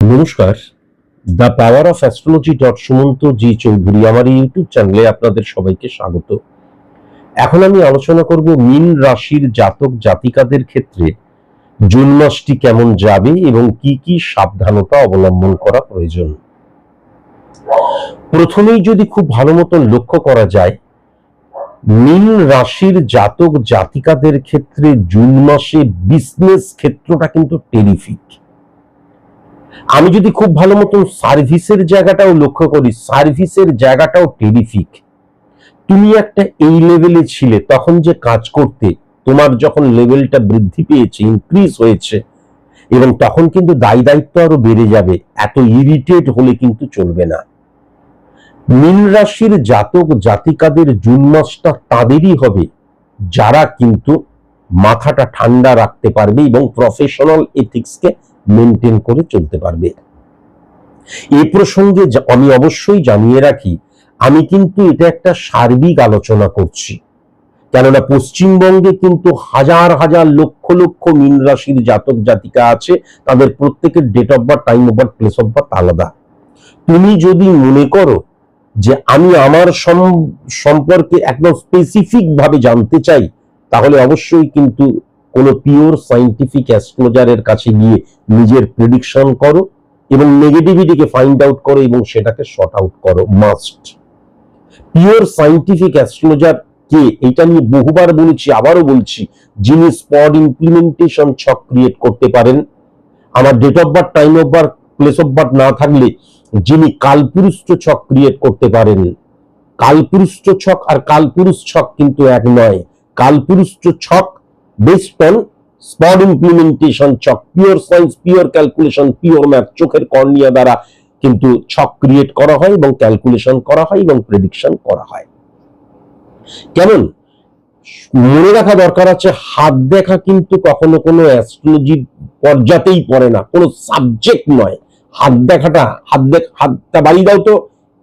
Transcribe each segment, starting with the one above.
নমস্কার। The power of astrology dot Sumanta ji Chowdhury আমার YouTube চ্যানেলে আপনাদের সবাইকে স্বাগত। এখন আমি আলোচনা করব মীন রাশির জাতক জাতিকাদের ক্ষেত্রে জুন মাসটি কেমন যাবে এবং কি কি সাবধানতা অবলম্বন করা প্রয়োজন। প্রথমেই যদি খুব ভালো মতন লক্ষ্য করা যায়, মীন রাশির জাতক জাতিকাদের ক্ষেত্রে জুন মাসে বিজনেস ক্ষেত্রটা কিন্তু টেরিফিক আমি যদি খুব ভালো মতন সার্ভিসের জায়গাটাও লক্ষ্য করি সার্ভিসের জায়গাটাও টেরিফিক তুমি একটা এই লেভেলে ছিলে, তখন যে কাজ করতে, তোমার যখন লেভেলটা বৃদ্ধি পেয়েছে ইনক্রিজ হয়েছে, এবং তখন কিন্তু দায় দায়িত্ব আরও বেড়ে যাবে, এত ইরিটেট হলে কিন্তু চলবে না। মীন রাশির জাতক জাতিকাদের জুন মাসটা তাদেরই হবে, যারা কিন্তু মাথাটা ঠান্ডা রাখতে পারবে এবং প্রফেশনাল এথিক্সকে মেনটেন করে চলতে পারবে। এই প্রসঙ্গে আমি অবশ্যই জানিয়ে রাখি, আমি কিন্তু এটা একটা সার্বিক আলোচনা করছি। কেননা পশ্চিমবঙ্গে কিন্তু হাজার হাজার লক্ষ লক্ষ মীন রাশির জাতক জাতিকা আছে, তাদের প্রত্যেকের date of birth time of birth place of birth আলাদা। তুমি যদি মনে করো যে আমি আমার সম্পর্কে একদম স্পেসিফিক ভাবে জানতে চাই, তাহলে অবশ্যই কিন্তু কোনো পিওর সাইন্টিফিক অ্যাস্ট্রোলজারের কাছে গিয়ে নিজের প্রেডিকশন করো এবং নেগেটিভিটিকে ফাইন্ড আউট করো এবং সেটাকে শর্ট আউট করো মাস্ট পিওর সাইন্টিফিক অ্যাস্ট্রোলজার কে এটা নিয়ে বহুবার বলেছি, আবারও বলছি, যিনি স্পট ইমপ্লিমেন্টেশন ছক ক্রিয়েট করতে পারেন, আমার date of birth time of birth place of birth না থাকলে যিনি কালপুরুষ ছক ক্রিয়েট করতে পারেন। কালপুরুষ ছক আর কালপুরুষ ছক কিন্তু এক নয়, কালপুরুষ ছক বেসড অন স্পট ইমপ্লিমেন্টেশন ছক pure science pure calculation pure math চোখের কর্নিয়া দ্বারা কিন্তু ছক ক্রিয়েট করা হয় এবং ক্যালকুলেশন করা হয় এবং প্রেডিকশন করা হয়। কেমন? মনে রাখা দরকার আছে, হাত দেখা কিন্তু কখনো কোনো অ্যাস্ট্রোলজির পর্যাতেই পড়ে না, কোনো সাবজেক্ট নয়। হাত দেখাটা, হাত দেখ হাতটা বাড়ি দাও তো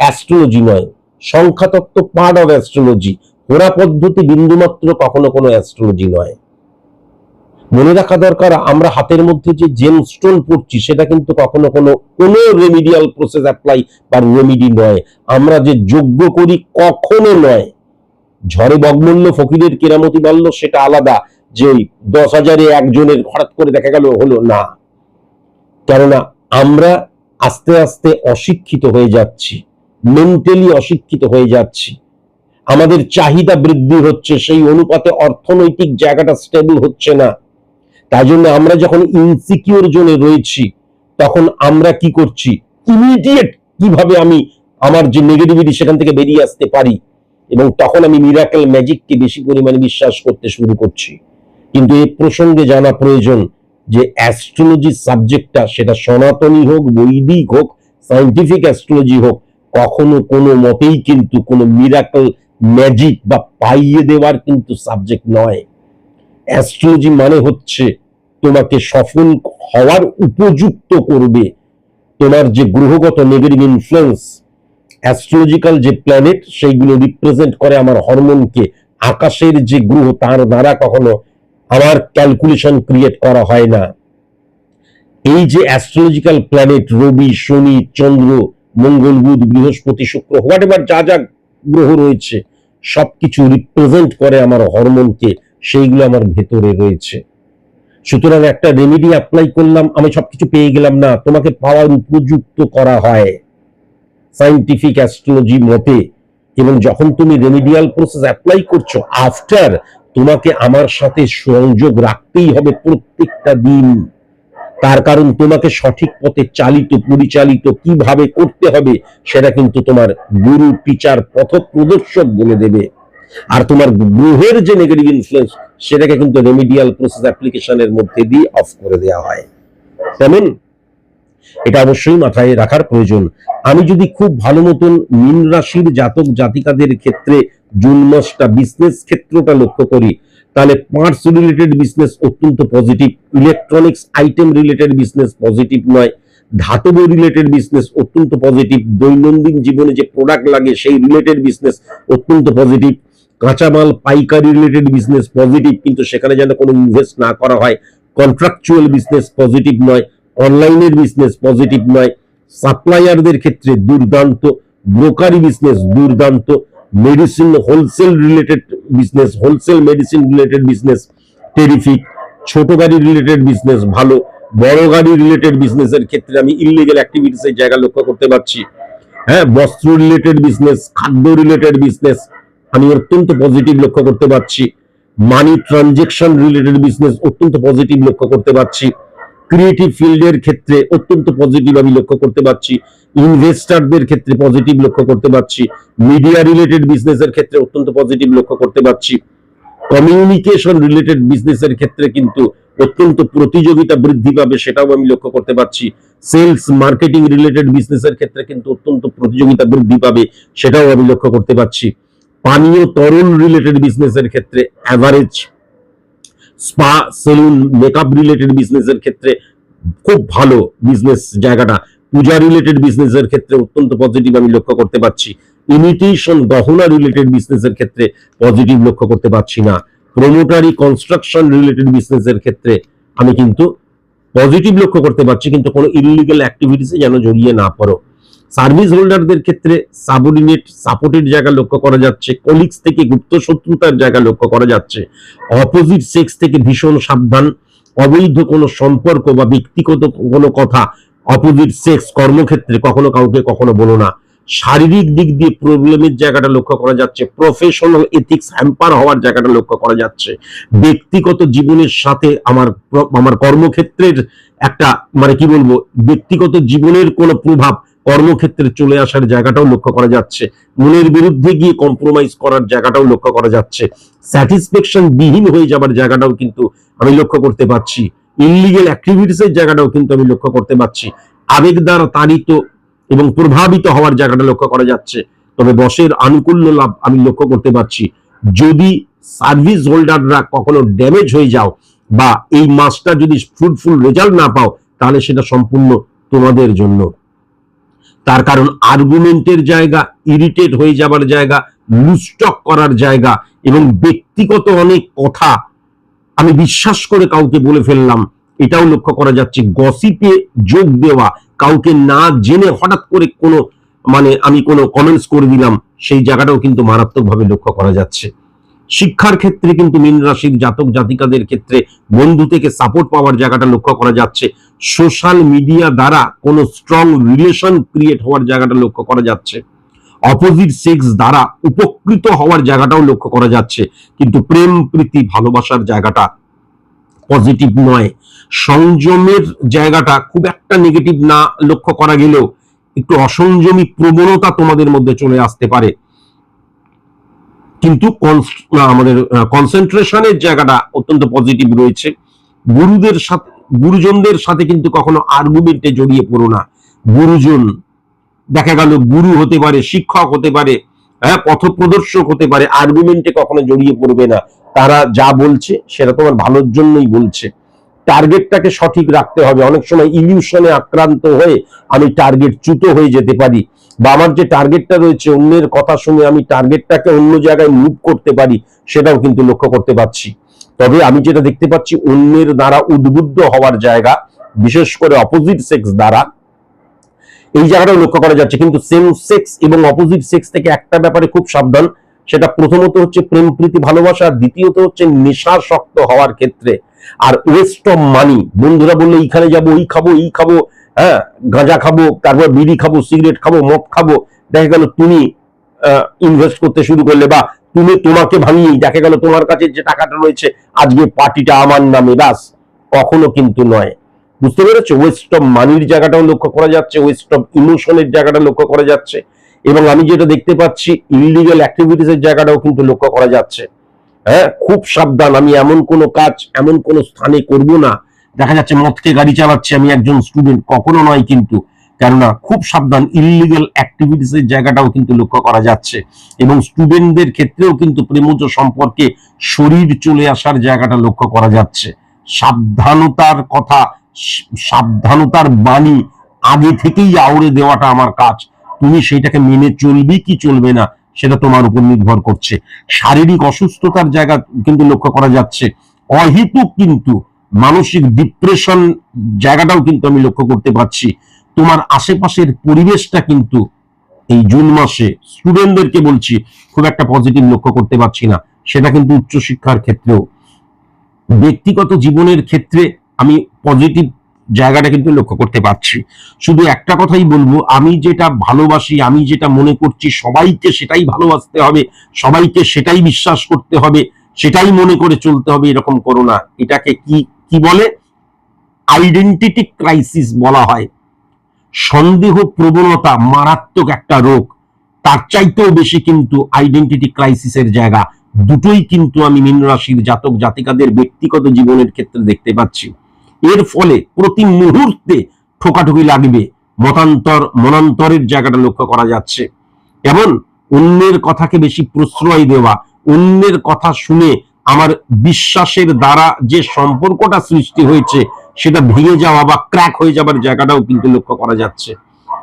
অ্যাস্ট্রোলজি নয়। সংখ্যাতত্ত্ব পার্ট অফ অ্যাস্ট্রোলজি হোরা পদ্ধতি বিন্দুমাত্র কখনো কোনো অ্যাস্ট্রোলজি নয়। মনে রাখা দরকার, আমরা হাতের মধ্যে যে জেম স্টোন পড়ছি, সেটা কিন্তু কখনো কোনো কোনো রেমিডিয়াল প্রসেস অ্যাপ্লাই বা রেমিডি নয়। আমরা যে যোগ্য করি কখনো নয়। ঝড়ে বগমূল্য ফকিরের কেরামতি বাড়লো, সেটা আলাদা। যে দশ হাজারে একজনের হঠাৎ করে দেখা গেল, হলো না। কেননা আমরা আস্তে আস্তে অশিক্ষিত হয়ে যাচ্ছি মেন্টালি অশিক্ষিত হয়ে যাচ্ছি। আমাদের চাহিদা বৃদ্ধি হচ্ছে, সেই অনুপাতে অর্থনৈতিক জায়গাটা স্টেবল হচ্ছে না। তাই জন্য আমরা যখন ইনসিকিউর জোনে রয়েছি, তখন আমরা কি করছি? ইমিডিয়েট কীভাবে আমি আমার যে নেগেটিভিটি সেখান থেকে বেরিয়ে আসতে পারি? এবং তখন আমি মিরাকেল ম্যাজিককে বেশি পরিমাণে বিশ্বাস করতে শুরু করছি। কিন্তু এই প্রসঙ্গে জানা প্রয়োজন যে অ্যাস্ট্রোলজি সাবজেক্টটা সেটা সনাতনী হোক, বৈদিক হোক সায়েন্টিফিক অ্যাস্ট্রোলজি হোক, কখনো কোনো মতেই কিন্তু কোনো মিরাকল ম্যাজিক বা পাইয়ে দেওয়ার কিন্তু সাবজেক্ট নয়। অ্যাস্ট্রোলজি মানে হচ্ছে তোমাকে সফল হওয়ার উপযুক্ত করবে। তোমার যে গ্রহগত নেগেটিভ ইনফ্লুয়েন্স অ্যাস্ট্রোলজিক্যাল যে প্ল্যানেট সেইগুলো রিপ্রেজেন্ট করে আমার হরমোনকে আকাশের যে গ্রহ, তার দ্বারা কখনো আমার ক্যালকুলেশন ক্রিয়েট করা হয় না। এই যে অ্যাস্ট্রোলজিক্যাল প্ল্যানেট রবি, শনি, চন্দ্র, মঙ্গল, বুধ, বৃহস্পতি, শুক্র হোয়াট এভার যা যা গ্রহ রয়েছে, সবকিছু রিপ্রেজেন্ট করে আমার হরমোনকে সেইগুলো আমার ভেতরে রয়েছে। সুতরাং একটা রেমেডি অ্যাপ্লাই করলাম, আমি সবকিছু পেয়ে গেলাম না, তোমাকে পাওয়ার উপযুক্ত করা হয়। সাইন্টিফিক অ্যাস্ট্রোলজি মতে, এবং যখন তুমি রেমিডিয়াল প্রসেস অ্যাপ্লাই করছ আফটার তোমাকে আমার সাথে সংযোগ রাখতেই হবে প্রত্যেকটা দিন। তার কারণ তোমাকে সঠিক পথে চালিত, পরিচালিত কীভাবে করতে হবে, সেটা কিন্তু তোমার গুরু টিচার পথ প্রদর্শক বলে দেবে। আর তোমার গ্রহের যে নেগেটিভ ইনফ্লুয়েন্স সেটাকে কিন্তু রেমিডিয়াল প্রসেস অ্যাপ্লিকেশনের মধ্যে দিয়ে অফ করে দেওয়া হয়। তেমন এটা অবশ্যই মাথায় রাখার প্রয়োজন। আমি যদি খুব ভালো মতন মীন রাশির জাতক জাতিকাদের ক্ষেত্রে জুন মাসটা বিজনেস ক্ষেত্রটা লক্ষ্য করি, তাহলে পার্টস রিলেটেড বিজনেস অত্যন্ত positive electronics item related business positive নয়, ধাতব রিলেটেড বিজনেস অত্যন্ত পজিটিভ দৈনন্দিন জীবনে যে প্রোডাক্ট লাগে সেই রিলেটেড বিজনেস অত্যন্ত পজিটিভ কাঁচামাল পাইকারি রিলেটেড বিজনেস পজিটিভ কিন্তু সেখানে যেন কোনো ইনভেস্ট না করা হয়। কন্ট্রাকচুয়াল বিজনেস পজিটিভ নয় অনলাইনের বিজনেস পজিটিভ নয়। সাপ্লায়ারদের ক্ষেত্রে দুর্দান্ত ব্রোকারি বিজনেস দুর্দান্ত medicine wholesale related business wholesale medicine related business terrific ছোট গাড়ি রিলেটেড বিজনেস ভালো, বড় গাড়ি রিলেটেড বিজনেসের ক্ষেত্রে আমি ইলিগেল অ্যাক্টিভিটিস এর জায়গা লক্ষ্য করতে পারছি। হ্যাঁ বস্ত্র রিলেটেড বিজনেস খাদ্য রিলেটেড বিজনেস আমি অত্যন্ত পজিটিভ লক্ষ্য করতে পারছি। মানি ট্রানজেকশন রিলেটেড বিজনেস অত্যন্ত পজিটিভ লক্ষ্য করতে পারছি। ক্রিয়েটিভ ফিল্ডের ক্ষেত্রে অত্যন্ত পজিটিভ আমি লক্ষ্য করতে পারছি। ইনভেস্টারদের ক্ষেত্রে পজিটিভ লক্ষ্য করতে পারছি। মিডিয়া রিলেটেড বিজনেসের ক্ষেত্রে অত্যন্ত পজিটিভ লক্ষ্য করতে পারছি। কমিউনিকেশন রিলেটেড বিজনেসের ক্ষেত্রে কিন্তু অত্যন্ত প্রতিযোগিতা বৃদ্ধি পাবে সেটাও আমি লক্ষ্য করতে পারছি। সেলস মার্কেটিং রিলেটেড বিজনেসের ক্ষেত্রে কিন্তু অত্যন্ত প্রতিযোগিতা বৃদ্ধি পাবে সেটাও আমি লক্ষ্য করতে পারছি। পানীয় তরল রিলেটেড বিজনেসের ক্ষেত্রে average spa salon makeup related বিজনেসের ক্ষেত্রে খুব ভালো বিজনেস জায়গাটা। পূজা রিলেটেড বিজনেসের ক্ষেত্রে অত্যন্ত পজিটিভ আমি লক্ষ্য করতে পারছি। ইমিটেশন গহনা রিলেটেড বিজনেসের ক্ষেত্রে পজিটিভ লক্ষ্য করতে পারছি না। প্রমোটারি কনস্ট্রাকশন রিলেটেড বিজনেসের ক্ষেত্রে আমি কিন্তু পজিটিভ লক্ষ্য করতে পারছি, কিন্তু কোনো ইলিগাল অ্যাক্টিভিটিসে যেন জড়িয়ে না পড়ো। সার্ভিস হোল্ডারদের ক্ষেত্রে সাবঅর্ডিনেট সাপোর্টের জায়গা লক্ষ্য করা যাচ্ছে, কলিগস থেকে গুপ্ত শত্রুতার জায়গা লক্ষ্য করা যাচ্ছে, অপোজিট সেক্স থেকে ভীষণ সাবধান, অবৈধ কোনো সম্পর্ক বা ব্যক্তিগত কোনো কথা অপোজিট সেক্স কর্মক্ষেত্রে কখনো কাউকে কখনো বলো না। শারীরিক দিক দিয়ে প্রবলেমের জায়গাটা লক্ষ্য করা যাচ্ছে প্রফেশনাল এথিক্স হ্যাম্পার হওয়ার জায়গাটা লক্ষ্য করা যাচ্ছে। ব্যক্তিগত জীবনের সাথে আমার আমার কর্মক্ষেত্রের একটা মানে কি বলব, ব্যক্তিগত জীবনের কোনো প্রভাব কর্মক্ষেত্রে চলে আসার জায়গাটাও লক্ষ্য করা যাচ্ছে। মনের বিরুদ্ধে গিয়ে কম্প্রোমাইজ করার জায়গাটাও লক্ষ্য করা যাচ্ছে। স্যাটিসফ্যাকশন বিহীন হয়ে যাবার জায়গাটাও কিন্তু আমি লক্ষ্য করতে পারছি। ইনলিগেল অ্যাক্টিভিটিস এর জায়গাটাও কিন্তু আমি লক্ষ্য করতে পারছি। আবেগ দ্বারা তাড়িত এবং প্রভাবিত হওয়ার জায়গাটা লক্ষ্য করা যাচ্ছে। তবে বসের আনুকূল্য লাভ আমি লক্ষ্য করতে পারছি। যদি সার্ভিস হোল্ডাররা কখনো ড্যামেজ হয়ে যাও বা এই মাসটা যদি ফ্রুটফুল রেজাল্ট না পাও, তাহলে সেটা সম্পূর্ণ তোমাদের জন্য। তার কারণ আর্গুমেন্টের জায়গা ইরিটেট হয়ে যাবার জায়গা লুস্টক করার জায়গা এবং ব্যক্তিগত অনেক কথা আমি বিশ্বাস করে কাউকে বলে ফেললাম, এটাও লক্ষ্য করা যাচ্ছে। গসিপে যোগ দেওয়া, কাউকে না জেনে হঠাৎ করে কোনো মানে আমি কোনো কমেন্টস করে দিলাম, সেই জায়গাটাও কিন্তু মারাত্মকভাবে লক্ষ্য করা যাচ্ছে। শিক্ষার ক্ষেত্রে কিন্তু মীন রাশির জাতক জাতিকাদের ক্ষেত্রে বন্ধু থেকে সাপোর্ট পাওয়ার জায়গাটা লক্ষ্য করা যাচ্ছে। সোশ্যাল মিডিয়া দ্বারা কোনো স্ট্রং রিলেশন ক্রিয়েট হওয়ার জায়গাটা লক্ষ্য করা যাচ্ছে। অপোজিট সেক্স দ্বারা উপকৃত হওয়ার জায়গাটাও লক্ষ্য করা যাচ্ছে। কিন্তু প্রেম, প্রীতি, ভালোবাসার জায়গাটা পজিটিভ নয়। সংযমের জায়গাটা খুব একটা নেগেটিভ না লক্ষ্য করা গেলেও একটু অসংযমী প্রবণতা তোমাদের মধ্যে চলে আসতে পারে। কিন্তু আমাদের কনসেন্ট্রেশনের জায়গাটা অত্যন্ত পজিটিভ রয়েছে। গুরুদের সাথে, গুরুজনদের সাথে কিন্তু কখনো আর্গুমেন্টে জড়িয়ে পড়ো না। গুরুজন, দেখা গেল গুরু হতে পারে, শিক্ষক হতে পারে হ্যাঁ পথপ্রদর্শক হতে পারে আর্গুমেন্টে কখনো জড়িয়ে পড়বে না। তারা যা বলছে, সেটা তোমার ভালোর জন্যই বলছে। টার্গেটটাকে সঠিক রাখতে হবে। অনেক সময় ইলিউশনে আক্রান্ত হয়ে আমি টার্গেট চ্যুত হয়ে যেতে পারি। বা আমার যে টার্গেটটা রয়েছে, অন্যের কথা শুনে আমি টার্গেটটাকে অন্য জায়গায় মুভ করতে পারি, সেটাও কিন্তু লক্ষ্য করতে পারছি। তবে আমি যেটা দেখতে পাচ্ছি, অন্যের দ্বারা উদ্বুদ্ধ হওয়ার জায়গা, বিশেষ করে অপোজিট সেক্স দ্বারা, এই জায়গাটাও লক্ষ্য করা যাচ্ছে। কিন্তু সেম সেক্স এবং অপোজিট সেক্স থেকে একটা ব্যাপারে খুব সাবধান, সেটা প্রথমত হচ্ছে প্রেম, প্রীতি, ভালোবাসা দ্বিতীয়ত হচ্ছে নেশা শক্ত হওয়ার ক্ষেত্রে। আর ওয়েস্ট অফ মানি বন্ধুরা বললে, এইখানে যাব ওই খাব, এই খাব। হ্যাঁ গাঁজা খাব, তারপর বিড়ি খাব, সিগারেট খাব, মদ খাব, দেখা গেল তুমি ইনভেস্ট করতে শুরু করলে বা তুমি তোমাকে ভাঙিয়ে, দেখা গেল তোমার কাছে যে টাকাটা রয়েছে, আজকে পার্টিটা আমার নামে, ব্যাস, কখনো কিন্তু নয়। বুঝতে পেরেছ? ওয়েস্ট অফ মানির জায়গাটাও লক্ষ্য করা যাচ্ছে ওয়েস্ট অফ ইমোশনের জায়গাটা লক্ষ্য করা যাচ্ছে, এবং আমি যেটা দেখতে পাচ্ছি ইলিগাল অ্যাক্টিভিটিস এর জায়গাটাও কিন্তু লক্ষ্য করা যাচ্ছে। হ্যাঁ খুব সাবধান, আমি এমন কোনো কাজ, এমন কোনো স্থানে করব না দেখা যাচ্ছে মদকে গাড়ি চালাচ্ছে। আমি একজন স্টুডেন্ট কখনো নয় কিন্তু। কেননা খুব সাবধান ইলিগাল অ্যাক্টিভিটিস এর জায়গাটাও কিন্তু লক্ষ্য করা যাচ্ছে। এবং স্টুডেন্টদের ক্ষেত্রেও কিন্তু প্রেমজ সম্পর্কে শরীর চলে আসার জায়গাটা লক্ষ্য করা যাচ্ছে। সাবধানতার কথা, সাবধানতার বাণী আগে থেকেই আউড়ে দেওয়াটা আমার কাজ। তুমি সেইটাকে মেনে চলবি কি চলবে না, সেটা তোমার উপর নির্ভর করছে। শারীরিক অসুস্থতার জায়গা কিন্তু লক্ষ্য করা যাচ্ছে। অহেতুক কিন্তু মানসিক ডিপ্রেশন জায়গাটাও কিন্তু আমি লক্ষ্য করতে পারছি। তোমার আশেপাশের পরিবেশটা কিন্তু এই জুন মাসে স্টুডেন্টদেরকে বলছি, খুব একটা পজিটিভ লক্ষ্য করতে পারছি না। সেটা কিন্তু উচ্চশিক্ষার ক্ষেত্রেও। ব্যক্তিগত জীবনের ক্ষেত্রে আমি পজিটিভ জায়গাটা কিন্তু লক্ষ্য করতে পারছি। শুধু একটা কথাই বলব, আমি যেটা ভালোবাসি, আমি যেটা মনে করছি, সবাইকে সেটাই ভালোবাসতে হবে, সবাইকে সেটাই বিশ্বাস করতে হবে, সেটাই মনে করে চলতে হবে, এরকম করো না। এটাকে কি কি বলে? আইডেন্টিটি ক্রাইসিস বলা হয়। সন্দেহ প্রবণতা মারাত্মক একটা রোগ। তার চাইতেও বেশি কিন্তু আইডেন্টিটি ক্রাইসিসের জায়গা। দুটোই কিন্তু আমি মীন রাশির জাতক জাতিকাদের ব্যক্তিগত জীবনের ক্ষেত্রে দেখতে পাচ্ছি। এর ফলে প্রতি মুহূর্তে ঠোকাঠুকি লাগবে। মতান্তর, মনান্তরের জায়গাটা লক্ষ্য করা যাচ্ছে। এমন অন্যের কথাকে বেশি প্রশ্রয় দেওয়া, অন্যের কথা শুনে আমার বিশ্বাসের দ্বারা যে সম্পর্কটা সৃষ্টি হয়েছে, সেটা ভেঙে যাওয়া বা ক্র্যাক হয়ে যাবার জায়গাটাও কিন্তু লক্ষ্য করা যাচ্ছে।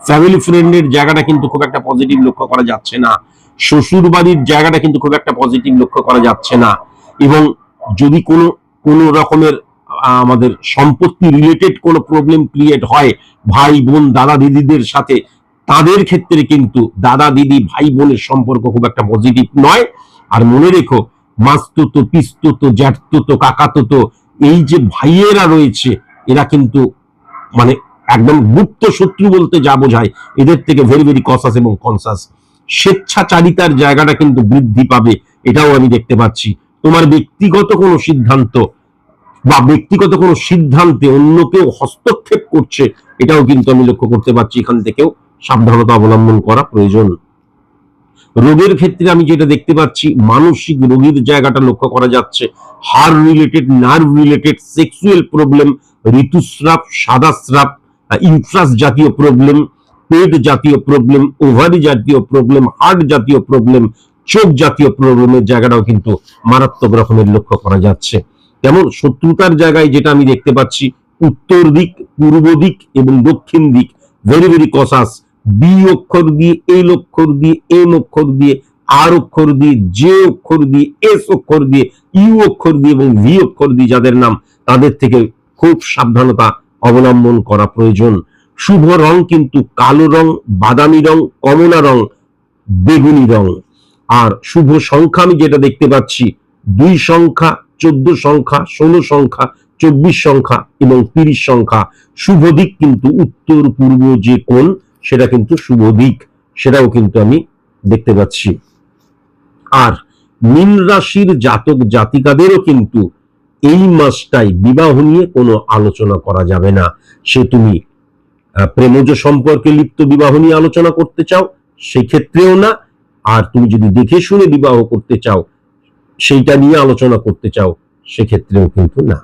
ফ্যামিলি ফ্রেন্ডের জায়গাটা কিন্তু খুব একটা পজিটিভ লক্ষ্য করা যাচ্ছে না। শ্বশুর বাড়ির জায়গাটা কিন্তু খুব একটা পজিটিভ লক্ষ্য করা যাচ্ছে না। এবং যদি কোনো কোনো রকমের আমাদের সম্পত্তি রিলেটেড কোনো প্রবলেম ক্রিয়েট হয়, ভাই, বোন, দাদা, দিদিদের সাথে, তাদের ক্ষেত্রে কিন্তু দাদা, দিদি, ভাই, বোনের সম্পর্ক খুব একটা পজিটিভ নয়। আর মনে রেখো মাস্তুত পিস্তুত, জ্যাঠতুত, কাকাতুত, এই যে ভাইয়েরা রয়েছে, এরা কিন্তু মানে একদম গুপ্ত শত্রু বলতে যা বোঝায়, এদের থেকে ভেরি ভেরি কসাস এবং কনসাস স্বেচ্ছাচারিতার জায়গাটা কিন্তু বৃদ্ধি পাবে, এটাও আমি দেখতে পাচ্ছি। তোমার ব্যক্তিগত কোনো সিদ্ধান্ত বা ব্যক্তিগত কোনো সিদ্ধান্তে অন্য কেউ হস্তক্ষেপ করছে, এটাও কিন্তু আমি লক্ষ্য করতে পারছি। এখান থেকেও সাবধানতা অবলম্বন করা প্রয়োজন। রোগের ক্ষেত্রে আমি যেটা দেখতে পাচ্ছি, মানসিক রোগীর জায়গাটা লক্ষ্য করা যাচ্ছে। হার related nerve related sexual problem ঋতুস্রাব সাদা স্রাব ইউট্রাস জাতীয় প্রবলেম পেট জাতীয় প্রবলেম ওভারি জাতীয় প্রবলেম হার্ট জাতীয় প্রবলেম চোখ জাতীয় প্রবলেমের জায়গাটাও কিন্তু মারাত্মক রকমের লক্ষ্য করা যাচ্ছে। যেমন শত্রুতার জায়গায় যেটা আমি দেখতে পাচ্ছি, উত্তর দিক, পূর্ব দিক এবং দক্ষিণ দিক ভেরি ভেরি কসাস বি অক্ষর দিয়ে এল অক্ষর দিয়ে এম অক্ষর দিয়ে আর অক্ষর দিয়ে জে অক্ষর দিয়ে এস অক্ষর দিয়ে ইউ অক্ষর দিয়ে এবং ভি অক্ষর দিয়ে যাদের নাম, তাদের থেকে খুব সাবধানতা অবলম্বন করা প্রয়োজন। শুভ রং কিন্তু কালো রং, বাদামি রং, কমলা রং, বেগুনি রং। আর শুভ সংখ্যা আমি যেটা দেখতে পাচ্ছি, দুই সংখ্যা, চোদ্দ সংখ্যা, ষোলো সংখ্যা, চব্বিশ সংখ্যা এবং তিরিশ সংখ্যা। শুভ দিক কিন্তু উত্তর পূর্ব যে কোণ সেটা কিন্তু শুভ দিক, সেটাও কিন্তু আমি দেখতে পাচ্ছি। আর মীন রাশির জাতক জাতিকাদেরও কিন্তু এই মাসটাই বিবাহ নিয়ে কোনো আলোচনা করা যাবে না। সে তুমি প্রেমজ সম্পর্কে লিপ্ত বিবাহ নিয়ে আলোচনা করতে চাও, সেক্ষেত্রেও না। আর তুমি যদি দেখে শুনে বিবাহ করতে চাও, সেইটা নিয়ে আলোচনা করতে চাও, সেক্ষেত্রেও কিন্তু না।